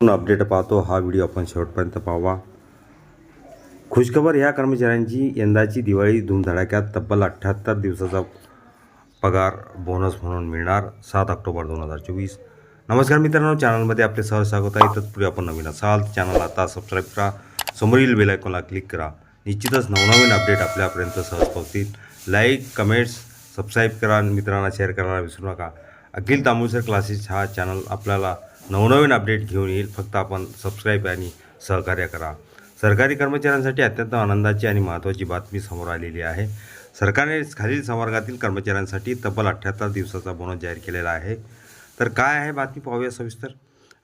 Update पाहतो. हा video आपण शेवटपर्यंत पाहावा. खुशखबर ह्या कर्मचाऱ्यांची यंदाची दिवाळी धूमधडाक्यात तब्बल अठ्ठ्याहत्तर दिवसाचा पगार बोनस म्हणून मिळणार. सात ऑक्टोबर दोन हजार चोवीस. नमस्कार मित्रांनो चॅनलमध्ये आपले सहज स्वागत आहे. तत्पूर्वी आपण नवीन असाल चॅनल आता सबस्क्राईब करा. समोरील बेल आयकॉनला क्लिक करा. निश्चितच नवनवीन अपडेट आपल्यापर्यंत सहज पोहोचतील. लाईक कमेंट्स सबस्क्राईब करा. आणि मित्रांना शेअर करायला विसरू नका. अखिल तांबूसर क्लासेस हा चॅनल आपल्याला नवनवीन अपडेट घेऊन येईल. फक्त आपण सबस्क्राईब आणि सहकार्य करा. सरकारी कर्मचाऱ्यांसाठी अत्यंत आनंदाची आणि महत्त्वाची बातमी समोर आलेली आहे. सरकारने खालील संवर्गातील कर्मचाऱ्यांसाठी तब्बल अठ्ठ्याहत्तर दिवसाचा बोनस जाहीर केलेला आहे. तर काय आहे बातमी पाहूया सविस्तर.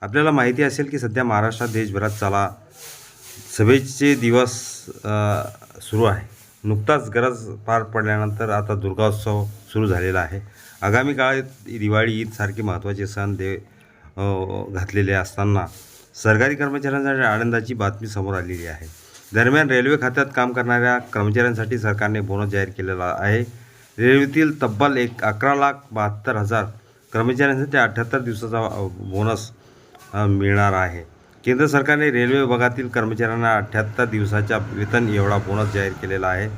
आपल्याला माहिती असेल की सध्या महाराष्ट्रात देशभरात चाला सभेचे दिवस सुरू आहे. नुकताच गरज पार पडल्यानंतर आता दुर्गाोत्सव सुरू झालेला आहे. आगामी काळात दिवाळी ईदसारखे महत्त्वाचे सण दे हो, हो, घातलेले असताना सरकारी कर्मचाऱ्यांसाठी आनंदाची बातमी समोर आलेली आहे. दरम्यान रेल्वे खात्यात काम करणाऱ्या कर्मचाऱ्यांसाठी सरकारने बोनस जाहीर केलेला आहे. रेल्वेतील तब्बल एक अकरा लाख बहात्तर हजार कर्मचाऱ्यांसाठी अठ्ठ्याहत्तर दिवसाचा बोनस मिळणार आहे. केंद्र सरकारने रेल्वे विभागातील कर्मचाऱ्यांना अठ्ठ्याहत्तर दिवसाच्या वेतन एवढा बोनस जाहीर केलेला आहे.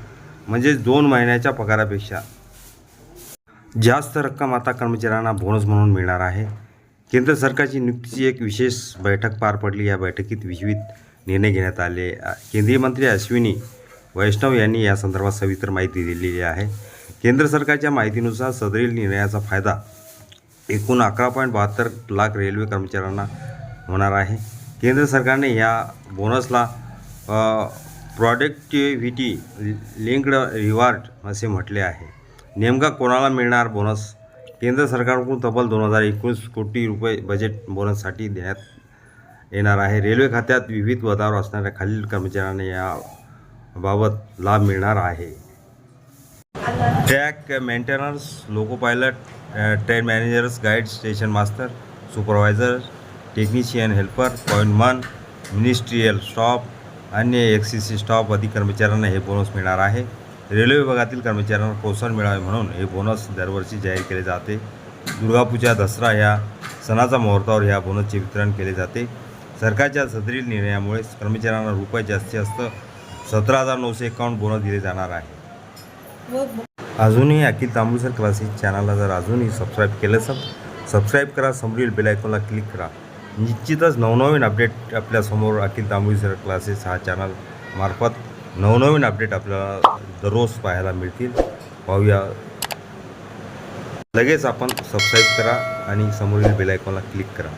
म्हणजेच दोन महिन्याच्या पगारापेक्षा जास्त रक्कम आता कर्मचाऱ्यांना बोनस म्हणून मिळणार आहे. केंद्र सरकारची नुकतीच एक विशेष बैठक पार पडली. या बैठकीत विविध निर्णय घेण्यात आले. केंद्रीय मंत्री अश्विनी वैष्णव यांनी या संदर्भात सविस्तर माहिती दिलेली आहे. केंद्र सरकारच्या माहितीनुसार सदरील निर्णयाचा फायदा एकूण अकरा पॉईंट बहात्तर लाख रेल्वे कर्मचाऱ्यांना होणार आहे. केंद्र सरकारने या बोनसला प्रॉडक्टिव्हिटी लिंक्ड रिवॉर्ड असे म्हटले आहे. नेमका कोणाला मिळणार बोनस? केंद्र सरकारकडून तब्बल दोन हजार एकोणीस कोटी रुपये बजेट बोनससाठी देण्यात येणार आहे. रेल्वे खात्यात विविध पदावर असणाऱ्या खालील कर्मचाऱ्यांना याबाबत लाभ मिळणार आहे. Track maintainers loco pilot train managers guide station master supervisor technician helper pointsman ministerial staff अन्य एक्सिसी स्टॉप आदी कर्मचाऱ्यांना हे बोनस मिळणार आहे. रेल्वे विभागातील कर्मचाऱ्यांना प्रोत्साहन मिळावे म्हणून हे बोनस दरवर्षी जाहीर केले जाते. दुर्गापूजा दसरा ह्या सणाचा मुहूर्तावर ह्या बोनसचे वितरण केले जाते. सरकारच्या सदरील निर्णयामुळे कर्मचाऱ्यांना रुपये जास्तीत जास्त सतरा हजार नऊशे एकावन्न बोनस दिले जाणार आहे. अजूनही अखिल तांबूसर क्लासेस चॅनलला जर अजूनही सबस्क्राईब केलं असेल सबस्क्राईब करा समोरील बेलायकॉनला क्लिक करा. निश्चितच नवनवीन अपडेट आपल्यासमोर अखिल तांबूसर क्लासेस हा चॅनल मार्फत नवनवीन अपडेट आपल्याला दररोज पाहायला मिळतील. पाहूया. लगेच आपण सबस्क्राईब करा आणि समोरील बेल आयकॉनला क्लिक करा.